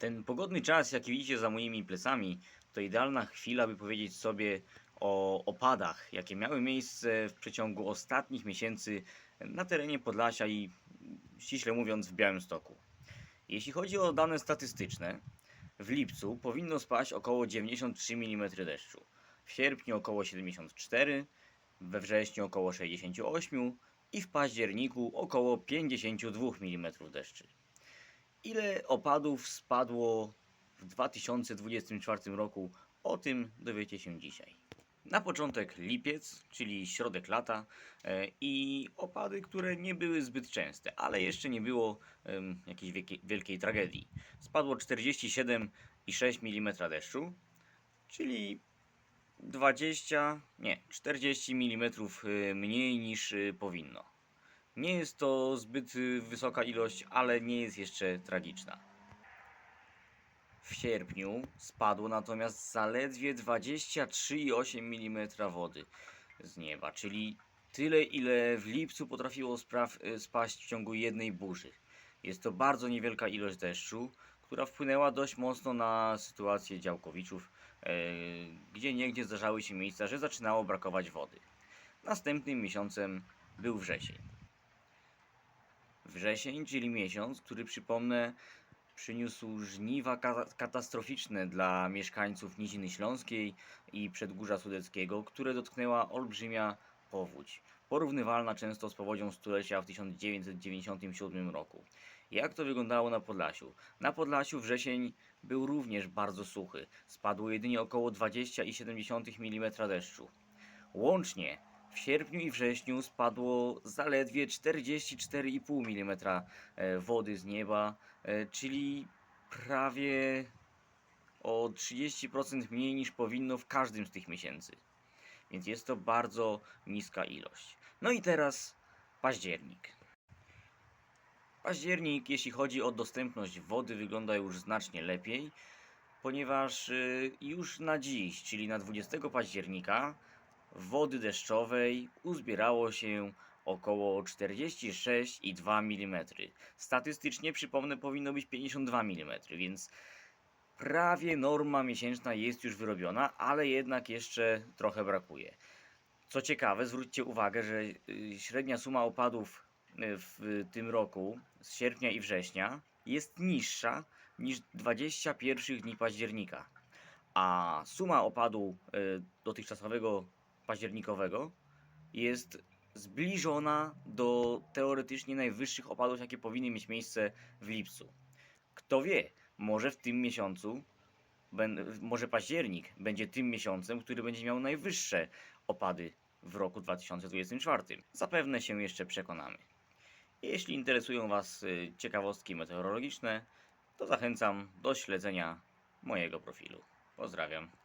Ten pogodny czas, jaki widzicie za moimi plecami, to idealna chwila, by powiedzieć sobie o opadach, jakie miały miejsce w przeciągu ostatnich miesięcy na terenie Podlasia i ściśle mówiąc w Białymstoku. Jeśli chodzi o dane statystyczne, w lipcu powinno spaść około 93 mm deszczu, w sierpniu około 74, we wrześniu około 68 i w październiku około 52 mm deszczy. Ile opadów spadło w 2024 roku? O tym dowiecie się dzisiaj. Na początek lipiec, czyli środek lata e, i opady, które nie były zbyt częste, ale jeszcze nie było jakiejś wielkiej, wielkiej tragedii. Spadło 47,6 mm deszczu, czyli 20, nie, 40 mm mniej niż y, powinno. Nie jest to zbyt y, wysoka ilość, ale nie jest jeszcze tragiczna. W sierpniu spadło natomiast zaledwie 23,8 mm wody z nieba, czyli tyle, ile w lipcu potrafiło spraw, y, spaść w ciągu jednej burzy. Jest to bardzo niewielka ilość deszczu, która wpłynęła dość mocno na sytuację działkowiczów, e, gdzie niegdzie zdarzały się miejsca, że zaczynało brakować wody. Następnym miesiącem był wrzesień. Wrzesień, czyli miesiąc, który przypomnę, przyniósł żniwa ka- katastroficzne dla mieszkańców Niziny Śląskiej i Przedgórza Sudeckiego, które dotknęła olbrzymia powódź, porównywalna często z powodzią stulecia w 1997 roku. Jak to wyglądało na Podlasiu? Na Podlasiu wrzesień był również bardzo suchy. Spadło jedynie około 20,7 mm deszczu. Łącznie w sierpniu i wrześniu spadło zaledwie 44,5 mm e, wody z nieba, e, czyli prawie o 30% mniej niż powinno w każdym z tych miesięcy. Więc jest to bardzo niska ilość. No i teraz październik. Październik, jeśli chodzi o dostępność wody, wygląda już znacznie lepiej, ponieważ y, już na dziś, czyli na 20 października, wody deszczowej uzbierało się około 46,2 mm. Statystycznie, przypomnę, powinno być 52 mm, więc prawie norma miesięczna jest już wyrobiona, ale jednak jeszcze trochę brakuje. Co ciekawe, zwróćcie uwagę, że y, średnia suma opadów y, w tym roku z sierpnia i września jest niższa niż 20 pierwszych dni października. A suma opadu y, dotychczasowego październikowego jest zbliżona do teoretycznie najwyższych opadów, jakie powinny mieć miejsce w lipcu. Kto wie, może w tym miesiącu, może październik będzie tym miesiącem, który będzie miał najwyższe opady w roku 2024. Zapewne się jeszcze przekonamy. Jeśli interesują Was y, ciekawostki meteorologiczne, to zachęcam do śledzenia mojego profilu. Pozdrawiam.